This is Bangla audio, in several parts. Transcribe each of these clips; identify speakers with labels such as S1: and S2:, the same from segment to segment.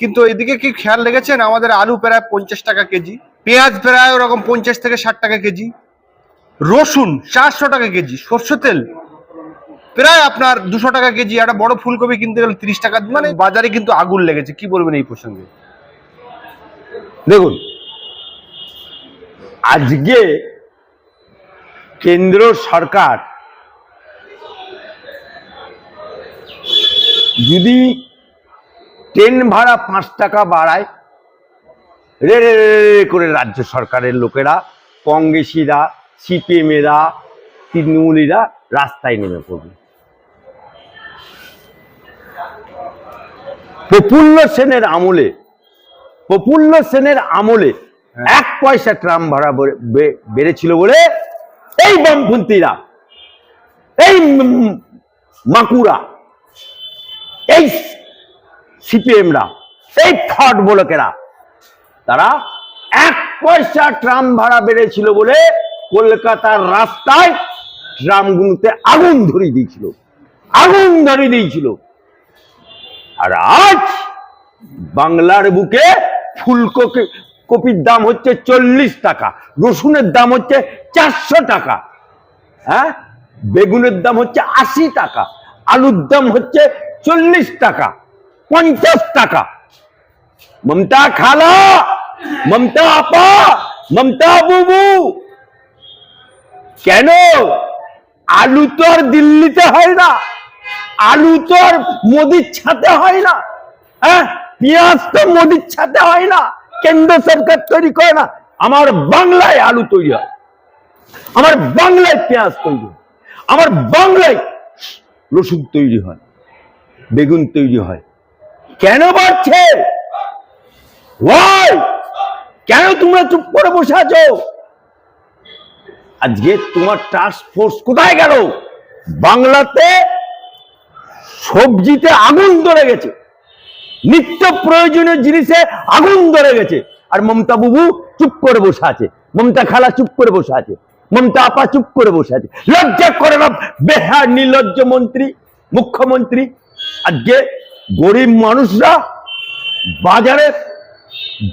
S1: কিন্তু এদিকে কি খেয়াল রেখেছেন? আমাদের আলু প্রায় পঞ্চাশ টাকা কেজি, পেঁয়াজ প্রায় ওরকম পঞ্চাশ থেকে ষাট টাকা কেজি, রসুন চারশো টাকা কেজি, সর্ষে তেল প্রায় আপনার দুশো টাকা কেজি, একটা বড় ফুলকপি কিনতে গেলে তিরিশ টাকা মানে বাজারে কিন্তু আগুন লেগেছে, কি বলবেন এই প্রসঙ্গে?
S2: দেখুন, আজকে কেন্দ্র সরকার যদি ট্রেন ভাড়া পাঁচ টাকা বাড়ায়। রে রে রে করে রাজ্য সরকারের লোকেরা কংগ্রেসিরা সিপিএমেরা তৃণমূলীরা রাস্তায় নেমে পড়বে। প্রফুল্ল সেনের আমলে প্রফুল্ল সেনের আমলে এক পয়সা ট্রাম ভাড়া বেড়ে- বেড়েছিল বলে এই বামপন্থীরা এই মাকুরা এই সিপিএমরা, এই থট বলকেরা। তারা এক পয়সা ট্রাম ভাড়া বেড়েছিল বলে কলকাতার রাস্তায় ট্রামগুলোতে আগুন ধরিয়ে দিয়েছিল। আগুন ধরিয়ে দিয়েছিল। আর আজ বাংলার বুকে ফুলকপি, কপির দাম হচ্ছে চল্লিশ টাকা, রসুনের দাম হচ্ছে চারশো টাকা হ্যাঁ? বেগুনের দাম হচ্ছে আশি টাকা, আলুর দাম হচ্ছে চল্লিশ টাকা। পঞ্চাশ টাকা। মমতা খালা, মমতা আপা, মমতা বুবু। কেন? আলু তো আর দিল্লিতে হয় না। আলু তো আর মোদির ছাতে হয় না। হ্যাঁ? পেঁয়াজ তো মোদির ছাতে হয় না। কেন্দ্র সরকার তৈরি করে না। আমার বাংলায় আলু তৈরি হয়। আমার বাংলায় পেঁয়াজ তৈরি হয়। আমার বাংলায় রসুন তৈরি হয়। বেগুন তৈরি হয়। কেন বাড়ছে? কেন তোমরা চুপ করে বসে আছো? আজকে তোমার টাস্ক ফোর্স কোথায় গেল? বাংলাতে সবজিতে আগুন ধরে গেছে। নিত্য প্রয়োজনীয় জিনিসে আগুন ধরে গেছে। আর মমতা বুবু চুপ করে বসে আছে। মমতা খালা চুপ করে বসে আছে। মমতা আপা চুপ করে বসে আছে। লজ্জা করে না? বেহার, নির্লজ্জ মন্ত্রী, মুখ্যমন্ত্রী। আজকে গরিব মানুষরা বাজারে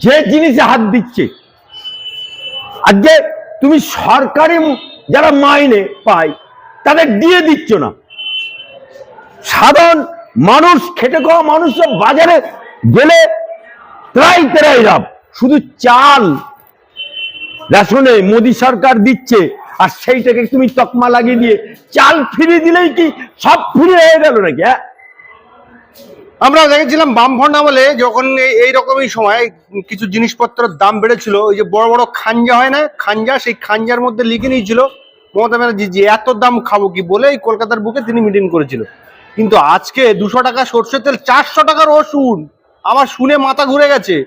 S2: যে জিনিসে হাত দিচ্ছে। আজকে তুমি সরকারি যারা মাইনে পায়, তাদের দিয়ে দিচ্ছ না। সাধারণ মানুষ, খেটে খাওয়া মানুষ বাজারে গেলে ত্রাই তেরাই লাভ। শুধু চাল রেশনে মোদি সরকার দিচ্ছে, আর সেইটাকে তুমি তকমা লাগিয়ে দিয়ে চাল ফিরিয়ে দিলেই কি সব ফিরে হয়ে গেল নাকি হ্যাঁ?
S1: আমরা দেখেছিলাম বামফ্রন্ট আমলে যখন এই- রকমই সময় কিছু জিনিসপত্রের দাম বেড়েছিল, ওই যে বড় বড় খাঞ্জা হয় না? খাঞ্জা, সেই খাঞ্জার মধ্যে লিখে নিয়েছিল মমতা ব্যানার্জি যে, এত দাম খাব কি? বলে এই কলকাতার বুকে তিনি মিটিং করেছিল। কিন্তু আজকে দুশো টাকা সর্ষের তেল, চারশো টাকা রসুন আমার শুনে মাথা ঘুরে গেছে।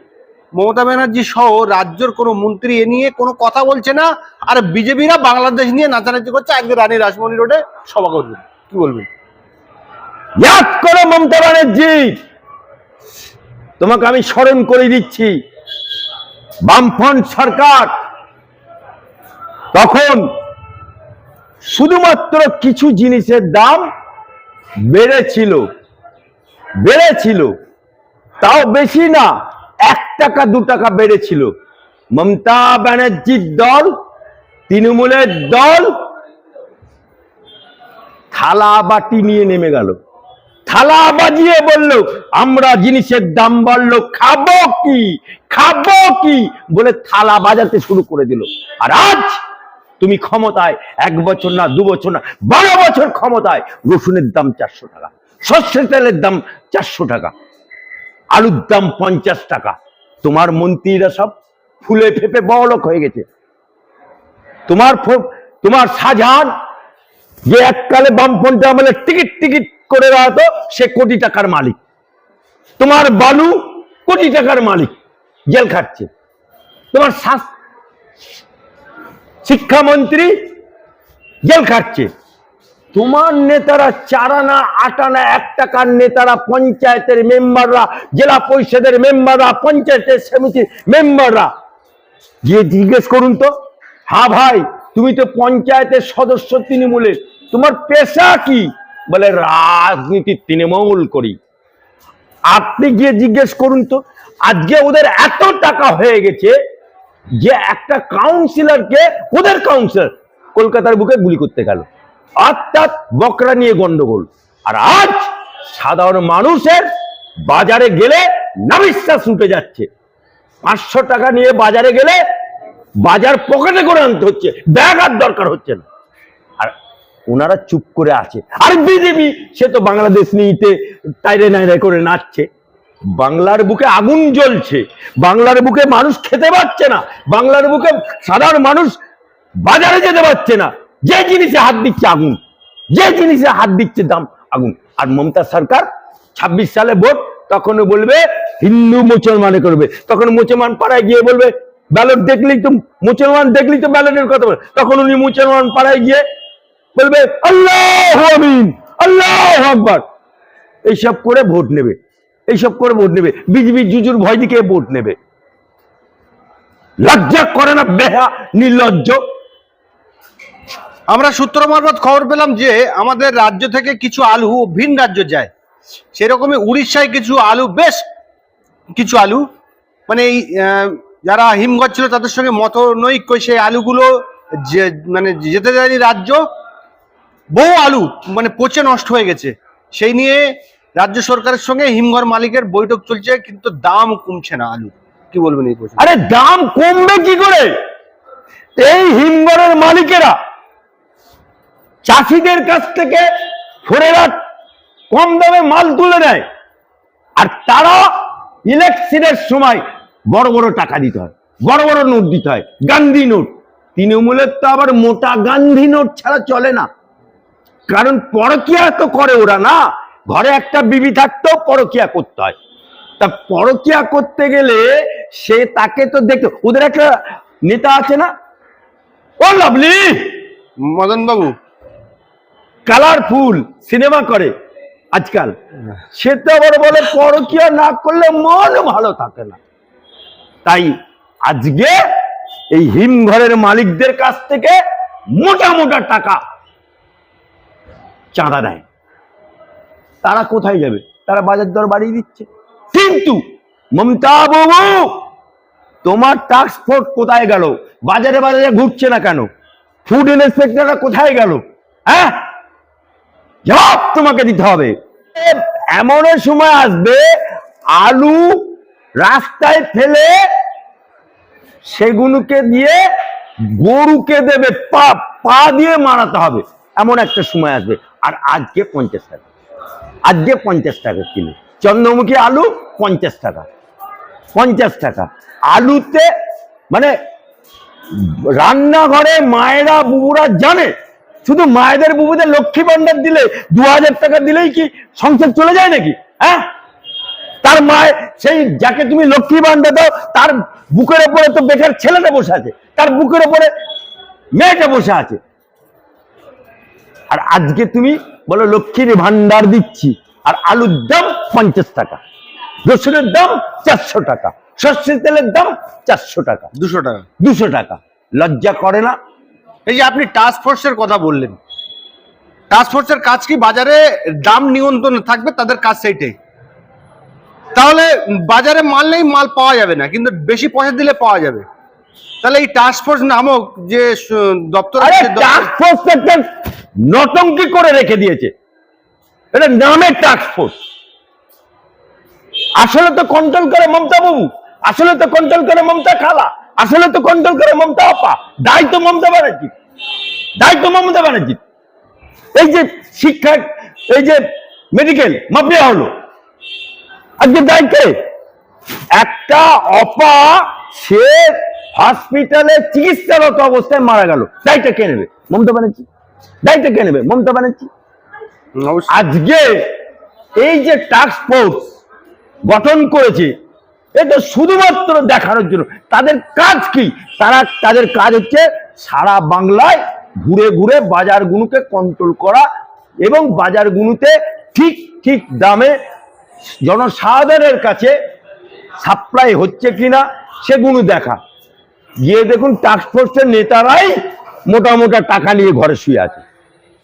S1: মমতা ব্যানার্জি সহ রাজ্যের কোনো মন্ত্রী এ নিয়ে কোনো কথা বলছে না। আর বিজেপিরা বাংলাদেশ নিয়ে নাচানাচি করছে আজকে রানী রাসমণি রোডে সভা করবে। কি বলবেন?
S2: ইয়াদ করো মমতা ব্যানার্জি তোমাকে আমি স্মরণ করে দিচ্ছি। বামফ্রন্ট সরকার তখন শুধুমাত্র কিছু জিনিসের দাম বেড়েছিল। বেড়েছিল। তাও বেশি না, এক টাকা, দু টাকা বেড়েছিল। মমতা ব্যানার্জির দল, তৃণমূলের দল থালা বাটি নিয়ে নেমে গেল। থালা বাজিয়ে বলল, আমরা জিনিসের দাম বাড়লো, খাব কি? খাব কি? বলে থালা বাজাতে শুরু করে দিল। আর আজ তুমি ক্ষমতায়, এক বছর না, দু বছর না, বারো বছর ক্ষমতায়, রসুনের দাম চারশো টাকা, সর্ষের তেলের দাম চারশো টাকা, আলুর দাম পঞ্চাশ টাকা। তোমার মন্ত্রীরা সব ফুলে ফেপে বড়লোক হয়ে গেছে। তোমার তোমার শাহজাহান যে এককালে বামপন্থী আমলে টিকিট টিকিট করে বেড়াতো সে কোটি টাকার মালিক। তোমার বালু কোটি টাকার মালিক, জেল খাটছে তোমার শিক্ষামন্ত্রী জেল খাটছে তোমার নেতারা চারানা আটানা এক টাকার নেতারা, পঞ্চায়েতের মেম্বাররা, জেলা পরিষদের মেম্বাররা, পঞ্চায়েতের সমিতির মেম্বাররা। গিয়ে জিজ্ঞেস করুন তো হ্যাঁ ভাই, তুমি তো পঞ্চায়েতের সদস্য তৃণমূলের, তোমার পেশা কি? বলে, রাজনীতি তৃণমূল করি। আপনি গিয়ে জিজ্ঞেস করুন তো, আজকে ওদের এত টাকা হয়ে গেছে যে একটা কাউন্সিলরকে ওদের কাউন্সিলর কলকাতার বুকে গুলি করতে গেল। অর্থাৎ বকরা নিয়ে গন্ডগোল। আর আজ সাধারণ মানুষের বাজারে গেলে নাবিশ্বাস উঠে যাচ্ছে। পাঁচশো টাকা নিয়ে বাজারে গেলে বাজার পকেটে করে আনতে হচ্ছে। ব্যাগ আর দরকার হচ্ছে না। ওনারা চুপ করে আছে। আর বিজেপি, সে তো বাংলাদেশ নিতে তাইরে নাইরে করে নাচছে। বাংলার বুকে আগুন জ্বলছে। বাংলার বুকে মানুষ খেতে পাচ্ছে না। বাংলার বুকে সাধারণ মানুষ বাজারে যেতে পারছে না। যে জিনিসে হাত দিচ্ছে আগুন, যে জিনিসে হাত দিচ্ছে দাম আগুন। আর মমতা সরকার ছাব্বিশ সালে ভোট তখন বলবে হিন্দু মুসলমানে করবে। তখন মুসলমান পাড়ায় গিয়ে বলবে ব্যালট দেখলেই তো মুসলমান দেখলেই তো ব্যালটের কথা বলে। তখন উনি মুসলমান পাড়ায় গিয়ে বলবে, আল্লাহ আমিন, আল্লাহ আকবার। এইসব করে ভোট নেবে, এইসব করে ভোট নেবে। বিজেপি জুজুর ভয় দিকে ভোট নেবে। লজ্জা করে না, বেহা, নির্লজ্জ।
S1: আমরা সূত্র মারফত খবর পেলাম যে, আমাদের রাজ্য থেকে কিছু আলু ভিন রাজ্য যায়। সেরকমই উড়িষ্যায় কিছু আলু, বেশ কিছু আলু। মানে এই যারা হিমঘর ছিল তাদের সঙ্গে মতনৈক্য, সেই আলুগুলো যে মানে যেতে যায়নি রাজ্য। বহু আলু মানে পচে নষ্ট হয়ে গেছে। সেই নিয়ে রাজ্য সরকারের সঙ্গে হিমঘর মালিকের বৈঠক চলছে কিন্তু দাম কমছে না আলু কি বলবেন এই প্রশ্নে?
S2: আরে দাম কমবে কি করে? এই হিমঘরের মালিকেরা চাষিদের কাছ থেকে ফোরেরা কম দামে মাল তুলে নেয় আর তারা ইলেকশনের সময় বড় বড় টাকা দিতে হয় বড় বড় নোট দিতে হয় গান্ধী নোট। তৃণমূলের তো আবার মোটা গান্ধী নোট ছাড়া চলে না। কারণ পরকিয়া তো করে ওরা না। ঘরে একটা বিবি থাকতেও পরকিয়া করতে হয়। তা পরকিয়া করতে গেলে সে তাকে তো দেখতে ওদের একটা নেতা আছে না? ও লাভলি!
S1: মদন বাবু
S2: কালারফুল সিনেমা করে আজকাল। সে তো আবার বলে পরকিয়া না করলে মন ভালো থাকে না। তাই আজকে এই হিমঘরের মালিকদের কাছ থেকে মোটা মোটা টাকা চাঁদা নেয় তারা কোথায় যাবে? তারা বাজার দর বাড়িয়ে দিচ্ছে। কিন্তু মমতা বাবু, তোমার টাস্ক ফোর্স কোথায় গেল? বাজারে বাজারে ঘুরছে না কেন? ফুড ইন্সপেক্টররা কোথায় গেল? হ্যাঁ? জবাব তোমাকে দিতে হবে। এমন সময় আসবে, আলু রাস্তায় ফেলে সেগুলোকে দিয়ে গরুকে দেবে, পা পা দিয়ে মারাতে হবে। এমন একটা সময় আসবে। আর আজকে পঞ্চাশ টাকা। আজকে পঞ্চাশ টাকা কিলো। চন্দ্রমুখী আলু পঞ্চাশ টাকা। পঞ্চাশ টাকা। আলুতে মানে রান্নাঘরে মায়েরা, বুবুরা জানে। শুধু মায়েদের, বুবুদের লক্ষ্মী ভান্ডার দিলে দু হাজার টাকা দিলেই কি সংসার চলে যায় নাকি? হ্যাঁ? তার মায়ের সেই যাকে তুমি লক্ষ্মী ভান্ডার দাও, তার বুকের ওপরে তো বেকার ছেলেটা বসে আছে। তার বুকের ওপরে মেয়েটা বসে আছে। আর আজকে তুমি বলো লক্ষ্মীর ভান্ডার দিচ্ছি। আর আলুর দাম পঞ্চাশ টাকা রসুনের দাম চারশো টাকা সর্ষের তেলের দাম চারশো টাকা
S1: দুশো টাকা।
S2: দুশো টাকা। লজ্জা করে না?
S1: এই যে আপনি টাস্ক ফোর্সের কথা বললেন টাস্ক ফোর্সের কাজ কি বাজারে দাম নিয়ন্ত্রণে থাকবে? তাদের কাজ সেইটাই। তাহলে বাজারে মাল নেই মাল পাওয়া যাবে না কিন্তু বেশি পয়সা দিলে পাওয়া যাবে। তাহলে এই টাস্ক ফোর্স নামক যে দপ্তর আছে,
S2: নটঙ্কি করে রেখে দিয়েছে। এটা নামে ফোর্স আসলে তো কন্ট্রোল করে মমতা বাবু, আসলে তো কন্ট্রোল করে মমতা খালা, আসলে তো কন্ট্রোল করে মমতা আপা দায়িত্ব মমতা ব্যানার্জি। দায়িত্ব মমতা ব্যানার্জি। এই যে শিক্ষা, এই যে মেডিকেল মাফিয়া হলো। আজকে দায়িত্বে একটা অপা, সে হসপিটালে চিকিৎসারত অবস্থায় মারা গেল। দায়িত্ব কে নেবে? মমতা ব্যানার্জি। দায়িত্ব কে নেবে? মমতা ব্যানার্জি। আজকে এই যে টাস্ক ফোর্স গঠন করেছে এটা শুধুমাত্র দেখানোর জন্য। তাদের কাজ কি? তারা তাদের কাজ হচ্ছে সারা বাংলায় ঘুরে ঘুরে বাজারগুলোকে কন্ট্রোল করা এবং বাজারগুলোতে ঠিক ঠিক দামে জনসাধারণের কাছে সাপ্লাই হচ্ছে কিনা সেগুলো দেখা। গিয়ে দেখুন টাস্ক ফোর্সের নেতারাই মোটা মোটা টাকা নিয়ে ঘরে শুয়ে আছে।